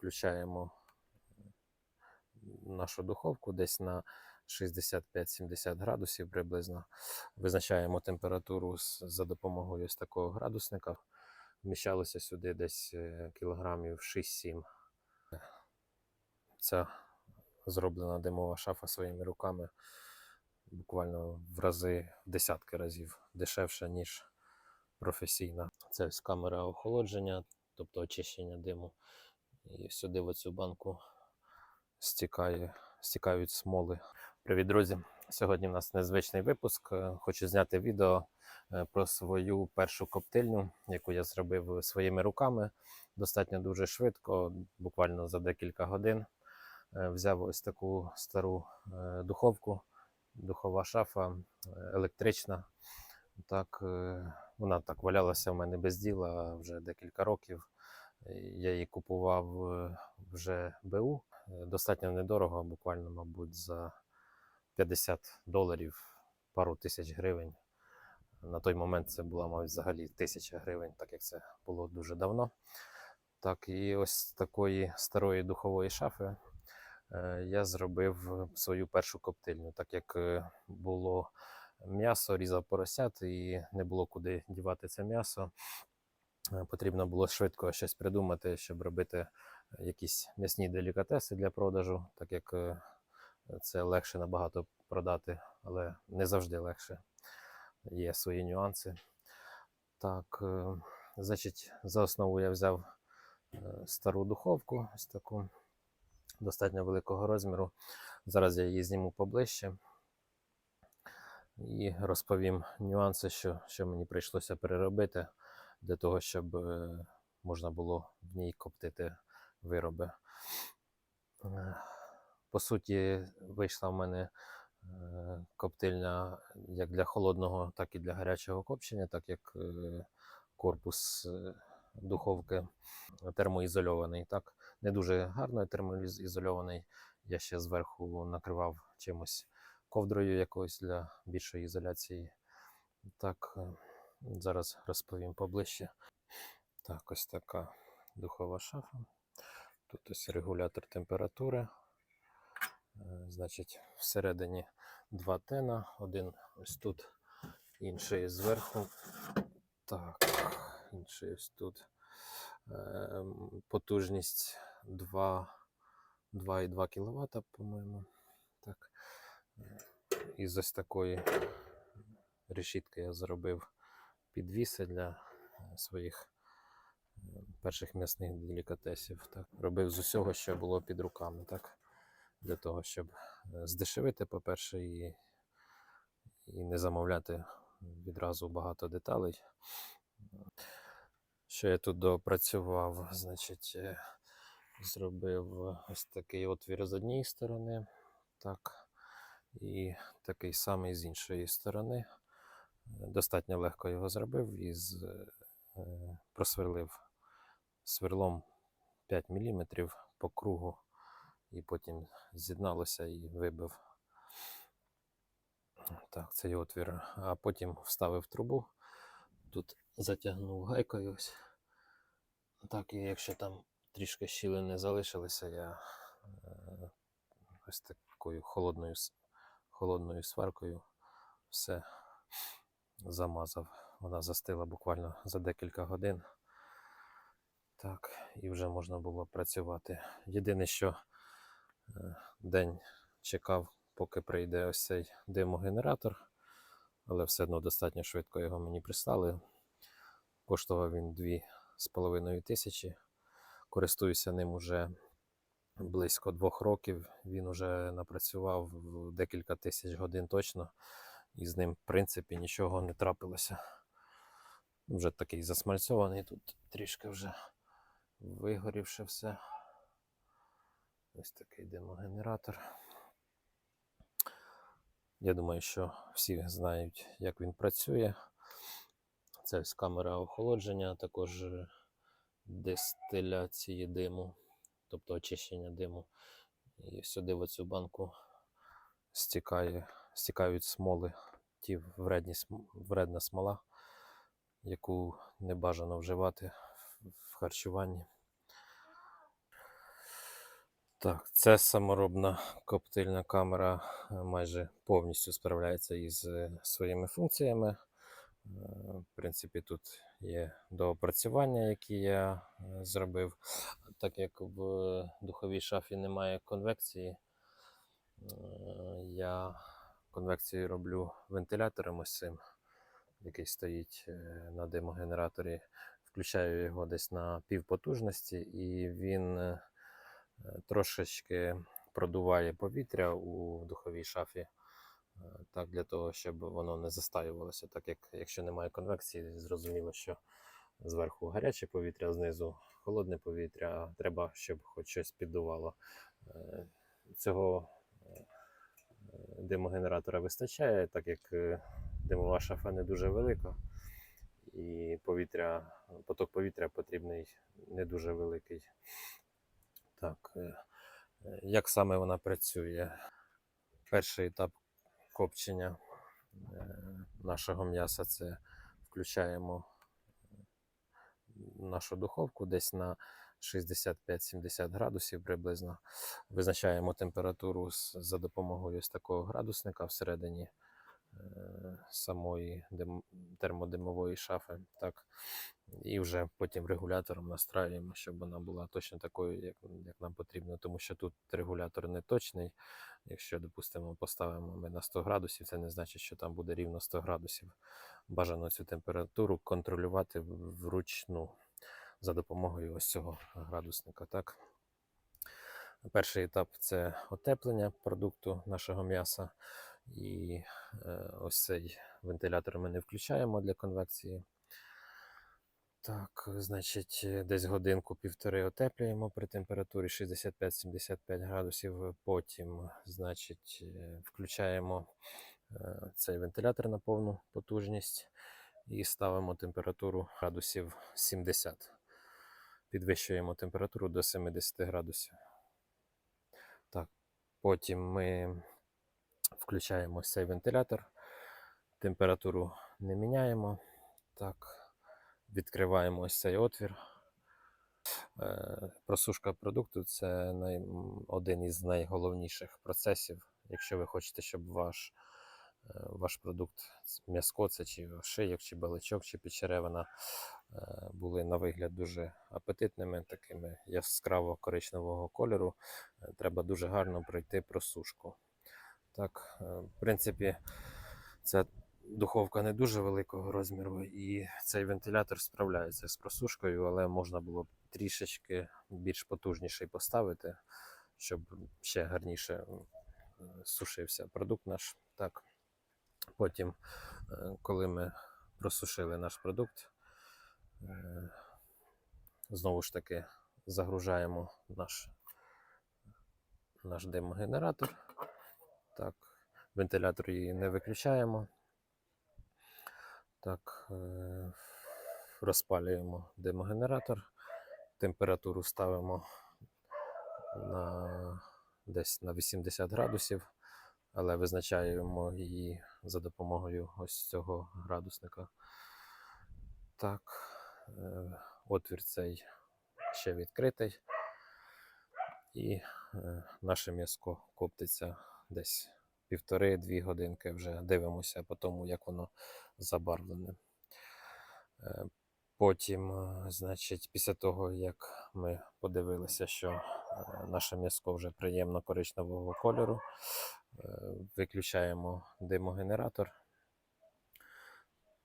включаємо нашу духовку десь на 65-70 градусів приблизно. Визначаємо температуру за допомогою ось такого градусника. Вміщалося сюди десь е, кілограмів 6-7. Ця зроблена димова шафа своїми руками буквально в рази, в десятки разів дешевше, ніж професійна. Це ось камера охолодження, тобто очищення диму. І сюди в оцю банку стікає, стікають смоли. Привіт, друзі! Сьогодні в нас незвичний випуск. Е, Хочу зняти відео е, про свою першу коптильню, яку я зробив своїми руками. Достатньо дуже швидко, буквально за декілька годин. Е, Взяв ось таку стару духовку, духова шафа електрична. Так, вона так валялася в мене без діла вже декілька років. Я її купував е, вже БУ. Е, Достатньо недорого, буквально, мабуть, за 50 доларів, пару тисяч гривень. На той момент це була, мабуть, взагалі тисяча гривень, так як це було дуже давно. Так, і ось з такої старої духової шафи е, я зробив свою першу коптильню, так як було м'ясо, різав поросят і не було куди дівати це м'ясо. Е, Потрібно було швидко щось придумати, щоб робити якісь м'ясні делікатеси для продажу, так як е, це легше набагато продати, але не завжди легше. Є свої нюанси. Так, е, значить, за основу я взяв е, стару духовку, ось таку достатньо великого розміру. Зараз я її зніму поближче і розповім нюанси, що, що мені прийшлося переробити для того, щоб е, можна було в ній коптити вироби. Е, По суті, вийшла в мене е, коптильня як для холодного, так і для гарячого копчення, так як корпус духовки термоізольований. Так, не дуже гарно термоізольований. Я ще зверху накривав чимось ковдрою якоюсь для більшої ізоляції. Так, зараз розповім поближче. Так, ось така духова шафа. Тут ось регулятор температури. Е, Значить, всередині два тена, один ось тут, інший зверху. Так, інший ось тут. Е, Потужність 2, 2,2 кВт, по-моєму. Так. Е, Із ось такої решітки я зробив підвіси для е, своїх е, перших м'ясних делікатесів. Так. Робив з усього, що було під руками. Так для того, щоб е, здешевити, по-перше, і, і не замовляти відразу багато деталей. Що я тут допрацював, значить, зробив ось такий отвір з однієї сторони, так, і такий самий з іншої сторони. Достатньо легко його зробив і е, просверлив сверлом 5 мм по кругу і потім з'єдналося і вибив. Так, цей отвір. А потім вставив трубу. Тут затягнув гайкою. Так, і якщо там трішки щілини залишилися, я е, ось такою холодною, холодною сваркою все замазав. Вона застила буквально за декілька годин. Так, і вже можна було працювати. Єдине, що е, день чекав, поки прийде ось цей димогенератор, але все одно достатньо швидко його мені прислали. Коштував він 2,5 тисячі. Користуюся ним уже близько двох років. Він уже напрацював декілька тисяч годин точно, і з ним, в принципі, нічого не трапилося. Вже такий засмальцьований, тут трішки вже вигорівши все. Ось такий димогенератор. Я думаю, що всі знають, як він працює. Це ось камера охолодження, а також е, дистиляції диму, тобто очищення диму. І сюди в цю банку стікає, стікають смоли, ті вредні, вредна смола, яку не бажано вживати в- харчуванні. Так, це саморобна коптильна камера е, майже повністю справляється із е, своїми функціями. Е, В принципі, тут є доопрацювання, які я зробив. Так як в духовій шафі немає конвекції, я конвекцію роблю вентилятором ось цим, який стоїть е, на димогенераторі. Включаю його десь на півпотужності, і він е, трошечки продуває повітря у духовій шафі. е, Так, для того, щоб воно не застаювалося. Так як якщо немає конвекції, зрозуміло, що зверху гаряче повітря, знизу холодне повітря, треба, щоб хоч щось піддувало. Цього димогенератора вистачає, так як димова шафа не дуже велика, і повітря, поток повітря потрібний не дуже великий. Так, е, е, як саме вона працює? Перший етап копчення е, нашого м'яса це включаємо нашу духовку десь на 65-70 градусів приблизно. Визначаємо температуру за допомогою ось такого градусника всередині е, самої термодимової шафи. Так. І вже потім регулятором настраюємо, щоб вона була точно такою, як, як нам потрібно, тому що тут регулятор не точний. Якщо, допустимо, поставимо ми на 100 градусів, це не значить, що там буде рівно 100 градусів. Бажано цю температуру контролювати вручну за допомогою ось цього градусника. Так? Перший етап це отеплення продукту нашого м'яса. І е, ось цей вентилятор ми не включаємо для конвекції. Так, значить, десь годинку-півтори отеплюємо при температурі 65-75 градусів. Потім, значить, е, включаємо е, цей вентилятор на повну потужність і ставимо температуру градусів 70. Підвищуємо температуру до 70 градусів. Так, потім ми включаємо цей вентилятор, температуру не міняємо. Так, відкриваємо ось цей отвір. Е, Просушка продукту це один із найголовніших процесів, якщо ви хочете, щоб ваш, е, ваш продукт, м'яско, це чи шийок, чи баличок, чи підчеревина, е, були на вигляд дуже апетитними, такими яскраво коричневого кольору. Е, Треба дуже гарно пройти просушку. Так, е, в принципі, ця духовка не дуже великого розміру, і цей вентилятор справляється з просушкою, але можна було б трішечки більш потужніший поставити, щоб ще гарніше сушився продукт наш. Так. Потім, е, коли ми просушили наш продукт, знову ж таки загружаємо наш, наш димогенератор. Так, вентилятор її не виключаємо. Так, е, розпалюємо димогенератор, температуру ставимо на десь на 80 градусів, але визначаємо її за допомогою ось цього градусника. Так, е, отвір цей ще відкритий, і е, наше м'яско коптиться десь півтори-дві годинки. Вже дивимося по тому, як воно забарвлене. Е, Потім, е, значить, після того, як ми подивилися, що е, наше м'яско вже приємно коричневого кольору, е, виключаємо димогенератор.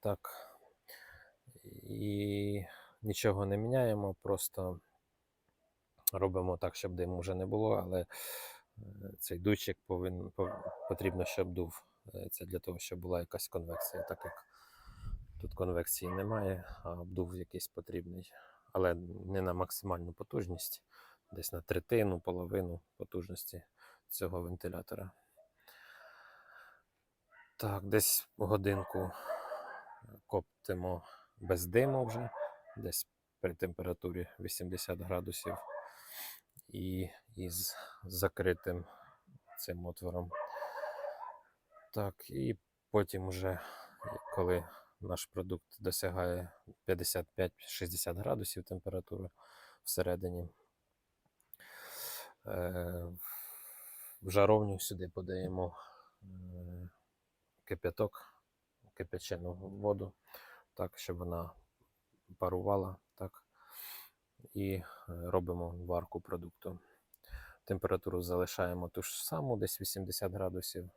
Так. І нічого не міняємо, просто робимо так, щоб диму вже не було, але е, цей дуйчик повинен, потрібно, щоб дув. Е, Це для того, щоб була якась конвекція, так як тут конвекції немає, а обдув якийсь потрібний. Але не на максимальну потужність, десь на третину, половину потужності цього вентилятора. Так, десь годинку коптимо без диму вже, десь при температурі 80 градусів і із закритим цим отвором. Так, і потім вже, коли наш продукт досягає 55-60 градусів температури всередині, Е, В жаровню сюди подаємо е, кип'яток, кип'ячену воду, так, щоб вона парувала, так. І е, робимо варку продукту. Температуру залишаємо ту ж саму, десь 80 градусів,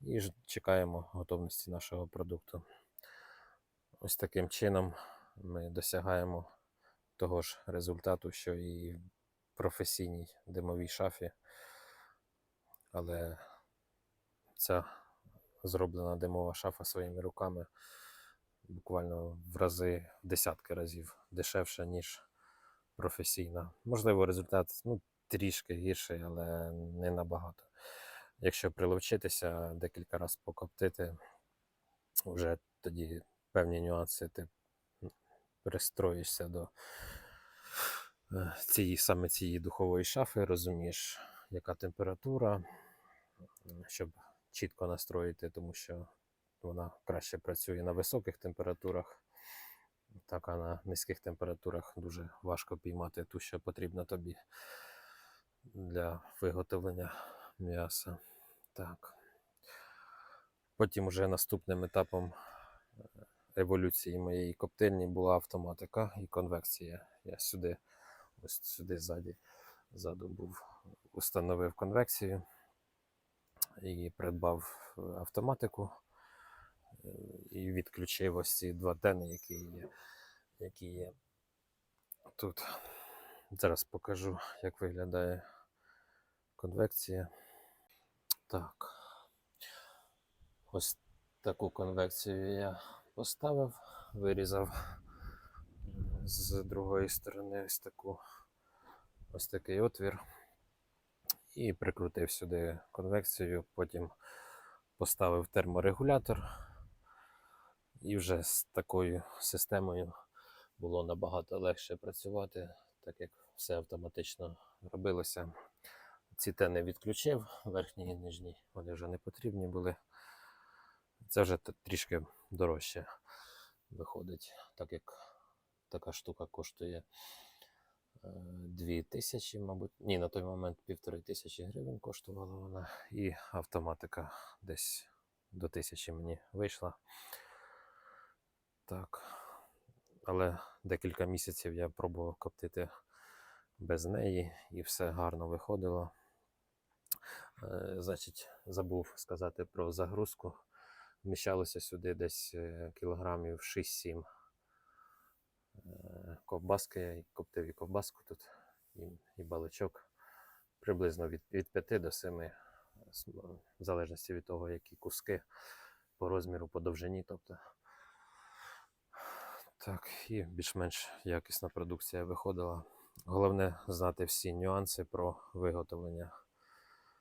і чекаємо готовності нашого продукту. Ось таким чином ми досягаємо того ж результату, що і в професійній димовій шафі. Але ця зроблена димова шафа своїми руками буквально в рази, в десятки разів дешевша, ніж професійна. Можливо, результат ну, трішки гірший, але не набагато. Якщо приловчитися, декілька разів покоптити, вже тоді певні нюанси ти перестроїшся до е, цієї саме цієї духової шафи, розумієш, яка температура, щоб чітко настроїти, тому що вона краще працює на високих температурах. Так, а на низьких температурах дуже важко піймати ту, що потрібно тобі для виготовлення м'яса. Так. Потім вже наступним етапом е, еволюції моєї коптильні була автоматика і конвекція. Я сюди, ось сюди ззаді, ззаду був, установив конвекцію і придбав е, автоматику і відключив ось ці два тени, які є, які є тут. Зараз покажу, як виглядає конвекція. Так. Ось таку конвекцію я поставив, вирізав з другої сторони ось таку ось такий отвір. І прикрутив сюди конвекцію, потім поставив терморегулятор. І вже з такою системою було набагато легше працювати, так як все автоматично робилося. Ці тени відключив, верхні і нижні, вони вже не потрібні були. Це вже трішки дорожче виходить, так як така штука коштує е, 2 тисячі, мабуть. Ні, на той момент півтори тисячі гривень коштувала вона. І автоматика десь до тисячі мені вийшла. Так. Але декілька місяців я пробував коптити без неї, і все гарно виходило. Е, Значить, забув сказати про загрузку. Вміщалося сюди десь е, кілограмів 6-7 е, ковбаски. Я коптив і ковбаску тут, і, і баличок. Приблизно від, від 5 до 7, е, в залежності від того, які куски по розміру, по довжині. Тобто. Так, і більш-менш якісна продукція виходила. Головне знати всі нюанси про виготовлення